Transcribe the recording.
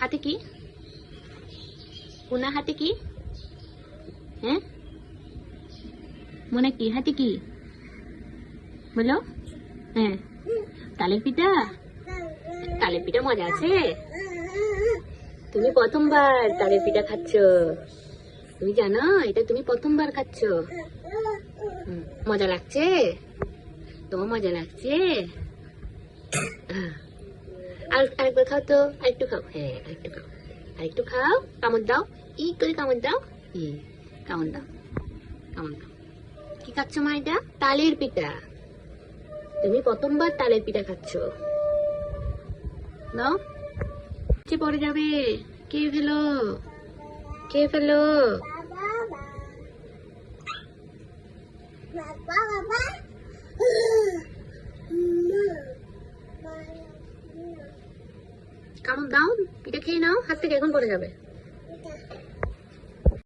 হাতে কি? কোনা হাতে কি? হ্যাঁ? মনে কি? হাতে কি? বলো। হ্যাঁ। তালের পিঠা? তালের পিঠা মজা আছে? তুমি প্রথমবার তালের পিঠা খাচ্ছ। তুমি জানো, এটা তুমি প্রথমবার খাচ্ছ। মজা লাগছে? তোমার মজা লাগছে? আর আরেকবার খাও তো, আরেকটু খাও। হ্যাঁ আরেকটু খাও। আরেকটু খাও, কামড় দাও। ই করে কামড় দাও। ই, কামড় দাও। কামড় দাও। কি খাচ্ছ মা এটা? তালের পিঠা। তুমি প্রথমবার তালের পিঠা খাচ্ছ। নাও যে পড়ে যাবে। কে ফেলো। কে ফেলো। কামড় দাও এটা খেয়ে নাও হাত থেকে এখন পড়ে যাবে।